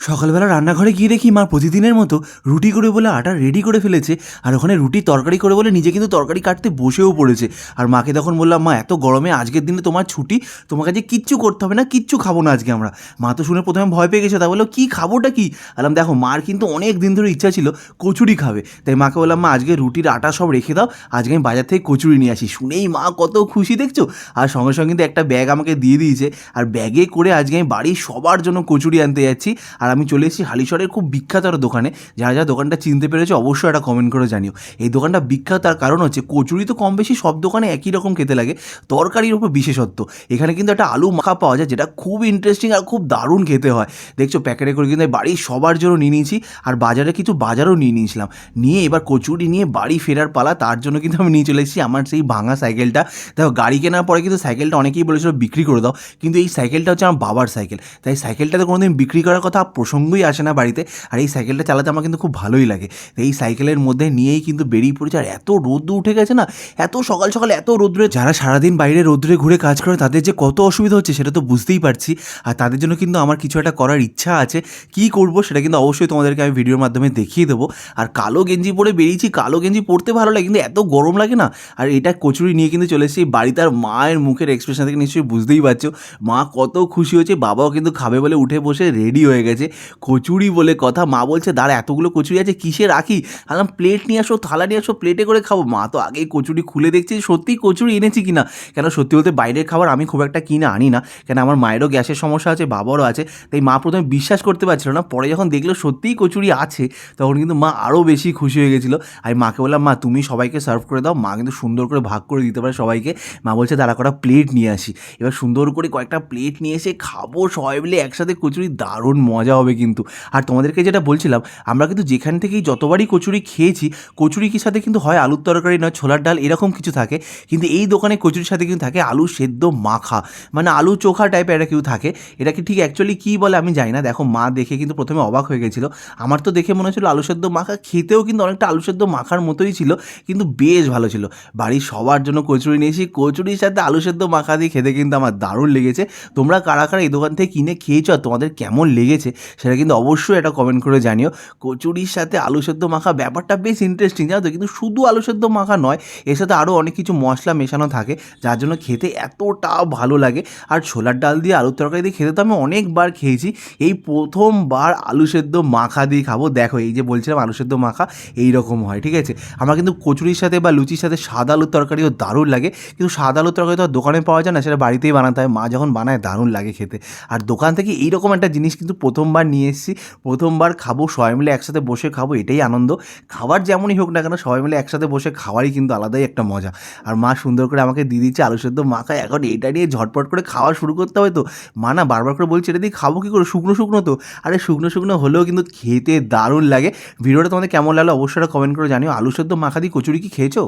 সকালবেলা রান্নাঘরে গিয়ে দেখি মা প্রতিদিনের মতো রুটি করে বলে আটা রেডি করে ফেলেছে আর ওখানে রুটি তরকারি করে বলে নিজে কিন্তু তরকারি কাটতে বসেও পড়েছে। আর মাকে তখন বললাম, মা, এত গরমে আজকের দিনে তোমার ছুটি তোমার কাছে কিচ্ছু করতে হবে না, কিচ্ছু খাব না আজকে আমরা। মা তো শুনে প্রথমে ভয় পেয়ে গেছে, তা বলল, কী খাবোটা কী? বললাম, দেখো, মার কিন্তু অনেক দিন ধরে ইচ্ছা ছিল কচুরি খাবে। তাই মাকে বললাম, মা, আজকে রুটির আটা সব রেখে দাও, আজকে আমি বাজার থেকে কচুরি নিয়ে আসি। শুনেই মা কত খুশি, দেখছ? আর সঙ্গে সঙ্গে কিন্তু একটা ব্যাগ আমাকে দিয়ে দিয়েছে। আর ব্যাগে করে আজকে আমি বাড়ির সবার জন্য কচুরি আনতে যাচ্ছি। আর আমি চলে এসেছি হালিশহরের খুব বিখ্যাত একটা দোকানে। যারা যারা দোকানটা চিনতে পেরেছে অবশ্যই একটা কমেন্ট করে জানিও। এই দোকানটা বিখ্যাত, তার কারণ হচ্ছে কচুরি তো কম বেশি সব দোকানে একই রকম খেতে লাগে, তরকারির উপর বিশেষত্ব। এখানে কিন্তু একটা আলু মাখা পাওয়া যায়, যেটা খুব ইন্টারেস্টিং আর খুব দারুণ খেতে হয়। দেখছ, প্যাকেটে করে কিন্তু বাড়ির সবার জন্য নিয়ে নিয়েছি, আর বাজারে কিছু বাজারও নিয়ে নিয়েছিলাম। নিয়ে এবার কচুরি নিয়ে বাড়ি ফেরার পালা, তার জন্য কিন্তু আমি নিয়ে চলে এসেছি আমার সেই ভাঙা সাইকেলটা। দেখো, গাড়ি কেনার পরে কিন্তু সাইকেলটা অনেকেই বলেছিল বিক্রি করে দাও, কিন্তু এই সাইকেলটা হচ্ছে আমার বাবার সাইকেল। তাই সাইকেলটাতে কোনোদিন বিক্রি করার কথা প্রসঙ্গই আসে না বাড়িতে। আর এই সাইকেলটা চালাতে আমার কিন্তু খুব ভালোই লাগে। এই সাইকেলের মধ্যে নিয়েই কিন্তু বেরিয়ে পড়েছে। আর এত রোদ্দু উঠে গেছে না, এত সকাল সকাল এত রোদ্রে যারা সারাদিন বাইরে রোদ্রে ঘুরে কাজ করে, তাদের যে কত অসুবিধা হচ্ছে সেটা তো বুঝতেই পারছি। আর তাদের জন্য কিন্তু আমার কিছু একটা করার ইচ্ছা আছে। কি করব সেটা কিন্তু অবশ্যই তোমাদেরকে আমি ভিডিওর মাধ্যমে দেখিয়ে দেবো। আর কালো গেঞ্জি পরে বেরিয়েছি, কালো গেঞ্জি পরতে ভালো লাগে, কিন্তু এত গরম লাগে না। আর এটা কচুরি নিয়ে কিন্তু চলে এসেছি। বাড়িতে আর মায়ের মুখের এক্সপ্রেশন থেকে নিশ্চয়ই বুঝতেই পারছ। মা কত খুশি হয়েছে বাবাও কিন্তু খাবে বলে উঠে বসে রেডি হয়ে গেছে। কচুরি বলে কথা। মা বলছে, দাঁড়া, এতগুলো কচুরি আছে, কিসে রাখি? আলাম প্লেট নিয়ে আসো, থালা নিয়ে আসো, প্লেটে করে খাব। মা তো আগেই কচুরি খুলে দেখছি, সত্যিই কচুরি এনেছি কিনা? কেন, সত্যি বলতে বাইরের খাবার আমি খুব একটা কিনে আনি না। কেন, আমার মায়েরও গ্যাসের সমস্যা আছে, বাবারও আছে। তাই মা প্রথমে বিশ্বাস করতে পারছিল না, পরে যখন দেখল সত্যিই কচুরি আছে, তখন কিন্তু মা আরও বেশি খুশি হয়ে গেছিল। আমি মাকে বললাম, মা, তুমি সবাইকে সার্ভ করে দাও, মা কিন্তু সুন্দর করে ভাগ করে দিতে পারে সবাইকে। মা বলছে তারা কটা প্লেট নিয়ে আসি। এবার সুন্দর করে কয়েকটা প্লেট নিয়ে এসে খাব সবাই মিলে, একসাথে কচুরি, দারুণ মজা হবে কিন্তু। আর তোমাদেরকে যেটা বলছিলাম, আমরা কিন্তু যেখান থেকেই যতবারই কচুরি খেয়েছি, কচুরির সাথে কিন্তু হয় আলুর তরকারি নয়, ছোলার ডাল এরকম কিছু থাকে। কিন্তু এই দোকানে কচুরির সাথে কিন্তু থাকে আলু সেদ্ধ মাখা। মানে আলু চোখা টাইপের একটা কেউ থাকে এটাকে ঠিক অ্যাকচুয়ালি কী বলে আমি জানি না। দেখো, মা দেখে কিন্তু প্রথমে অবাক হয়ে গেছিল। আমার তো দেখে মনে হচ্ছিল আলু সেদ্ধ মাখা, খেতেও কিন্তু অনেকটা আলু সেদ্ধ মাখার মতোই ছিল, কিন্তু বেশ ভালো ছিল। বাড়ির সবার জন্য কচুরি নিয়েছি, কচুরির সাথে আলু সেদ্ধ মাখা দিয়ে খেতে কিন্তু আমার দারুণ লেগেছে। তোমরা কারা কারা এই দোকান থেকে কিনে খেয়েছো আর তোমাদের কেমন লেগেছে সেটা কিন্তু অবশ্যই একটা কমেন্ট করে জানিও। কচুরির সাথে আলু সেদ্ধ মাখা ব্যাপারটা বেশ ইন্টারেস্টিং জানো তো? কিন্তু শুধু আলু সেদ্ধ মাখা নয়, এর সাথে আরও অনেক কিছু মশলা মেশানো থাকে, যার জন্য খেতে এতটা ভালো লাগে। আর ছোলার ডাল দিয়ে আলুর তরকারি দিয়ে খেতে তো আমি অনেকবার খেয়েছি। এই প্রথমবার আলু সেদ্ধ মাখা দিয়ে খাব। দেখো, এই যে বলছিলাম আলু সেদ্ধ মাখা এই রকম হয়, ঠিক আছে? আমার কিন্তু কচুরির সাথে বা লুচির সাথে সাদা আলুর তরকারিও দারুণ লাগে। কিন্তু সাদা আলুর তরকারি তো দোকানে পাওয়া যায় না, সেটা বাড়িতেই বানাতে হয়। মা যখন বানায়, দারুণ লাগে খেতে। আর দোকান থেকে এইরকম একটা জিনিস কিন্তু প্রথমবার নিয়ে এসেছি, প্রথমবার খাব, সবাই মিলে একসাথে বসে খাব, এটাই আনন্দ। খাবার যেমনই হোক না কেন, সবাই মিলে একসাথে বসে খাওয়ারই কিন্তু আলাদাই একটা মজা। আর মা সুন্দর করে আমাকে দিয়ে দিচ্ছে আলু সেদ্ধ। মাখা এখন এটা নিয়ে ঝটপট করে খাওয়া শুরু করতে হবে তো। মা না বারবার করে বলছে, এটা দিয়ে খাব কী করে? শুকনো শুকনো তো। আরে শুকনো শুকনো হলেও কিন্তু খেতে দারুণ লাগে। ভিডিওটা তোমাদের কেমন লাগল অবশ্যই কমেন্ট করে জানিও। আলু সেদ্ধ, মাখা দিয়ে কচুরি কি খেয়েছো?